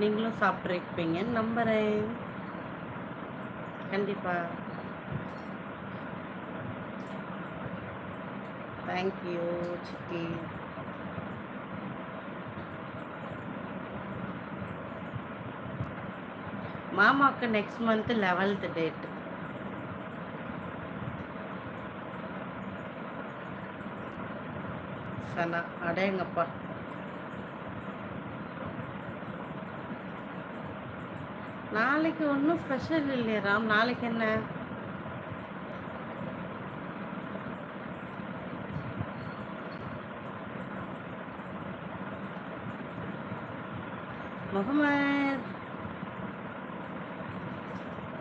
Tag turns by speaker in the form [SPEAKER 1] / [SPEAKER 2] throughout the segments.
[SPEAKER 1] நீங்களும் சாப்பிட்ருப்பீங்கன்னு நம்புகிறேன் கண்டிப்பாக தேங்க்யூ சித்தி. மாமாவுக்கு நெக்ஸ்ட் மந்த் லெவல்த் டேட் சனா அடேங்கப்பா. நாளைக்கு ஒன்றும் ஸ்பெஷல் இல்லையே ராம். நாளைக்கு என்ன? முகமது.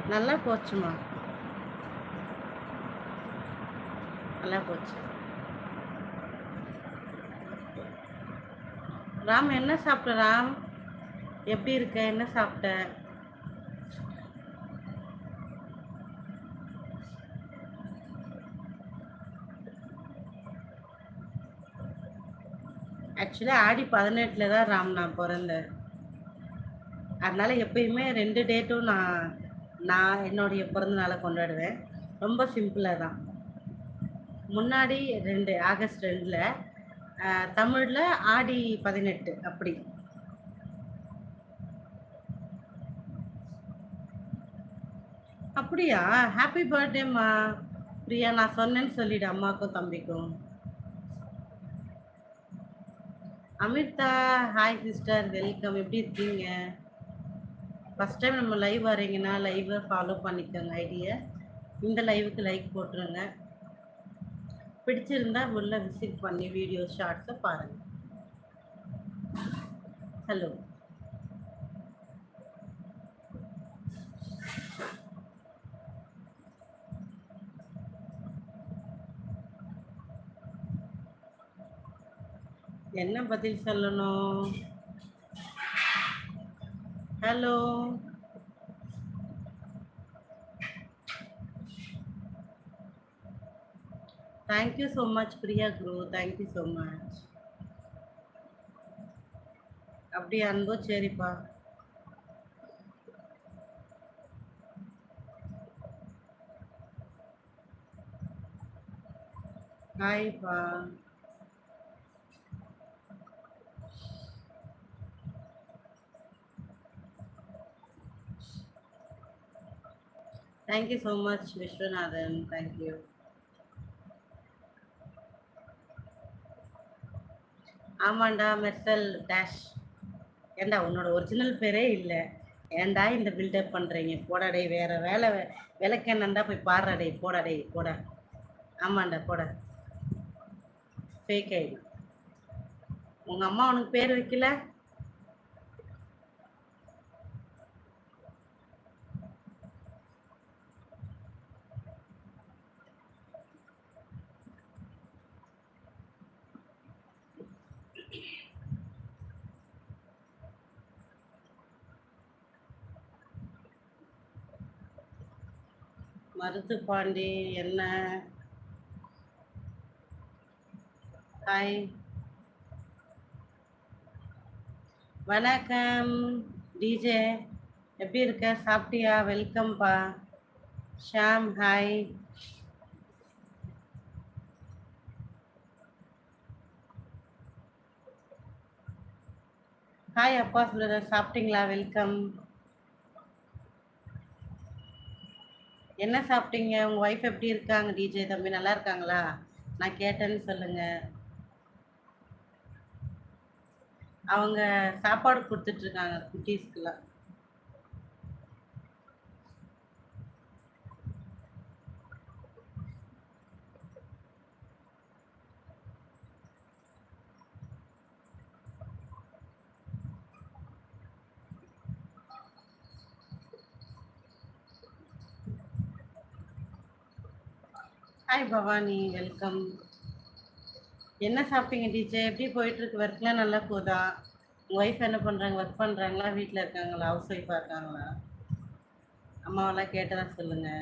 [SPEAKER 1] நல்லா போச்சுமா? நல்லா போச்சு. ராம் என்ன சாப்பிட்ட ராம்? எப்படி இருக்க? என்ன சாப்பிட்ட? ஆக்சுவலாக ஆடி பதினெட்டில் தான் ராம் நான் பிறந்தேன். அதனால் எப்பயுமே ரெண்டு டேட்டும் நான் நான் என்னுடைய பிறந்த நாளை கொண்டாடுவேன். ரொம்ப சிம்பிளாக தான். முன்னாடி ரெண்டு ஆகஸ்ட் ரெண்டில் தமிழில் ஆடி பதினெட்டு அப்படி. அப்படியா? ஹாப்பி பர்த்டேம்மா பிரியா நான் சொன்னேன்னு சொல்லிவிடு அம்மாவுக்கும் தம்பிக்கும். அமிர்தா ஹாய் சிஸ்டர் வெல்கம் எப்படி இருக்கீங்க? ஃபஸ்ட் டைம் நம்ம லைவ் வரீங்கன்னா லைவை ஃபாலோ பண்ணிக்கோங்க ஐடியை இந்த லைவுக்கு லைக் போட்டுருங்க. பிடிச்சிருந்தா உள்ள விசிட் பண்ணி வீடியோ ஷார்ட்ஸை பாருங்கள் ஹலோ என்ன பதில் சொல்லணும்? Hello thank you so much Priya Guru thank you so much அப்படி அன்போ சரிப்பா. ஹாய்ப்பா thank you so much Viswanathan thank you ஆமாண்டா மெர்சல் டேஷ் ஏண்டா உன்னோட ஒரிஜினல் பேரே இல்லை. ஏன்டா இந்த பில்டப் பண்ணுறீங்க போடாடே வேற வேலை விளக்கெண்ணா போய் பாடுறாடே போடாடே போட ஆமாண்டா போட. ஃபேக் ஐடி உங்கள் அம்மா உனக்கு பேர் வைக்கல? மருது பாண்டி என்ன? ஹாய் வணக்கம். டிஜே எப்படி இருக்க? சாப்பிட்டியா? வெல்கம்பா ஷாம் ஹாய் ஹாய் அப்பா சொல்லுற சாப்பிட்டீங்களா? வெல்கம் என்ன சாப்பிட்டீங்க? உங்கள் ஒய்ஃப் எப்படி இருக்காங்க? டிஜே தம்பி நல்லா இருக்காங்களா? நான் கேட்டேன்னு சொல்லுங்க. அவங்க சாப்பாடு கொடுத்துட்டு இருக்காங்க குட்டீஸ்க்குலாம் ஹாய் பவானி. வெல்கம் என்ன சாப்பிட்டீங்க டீச்சர் எப்படி போயிட்டுருக்கு? ஒர்க்லாம் நல்லா போதா? உங்கள் ஒய்ஃப் என்ன பண்ணுறாங்க ஒர்க் பண்ணுறாங்களா வீட்டில் இருக்காங்களா? ஹவுஸ் ஒய்ஃபாக இருக்காங்களா? அம்மாவெல்லாம் கேட்டதா சொல்லுங்கள்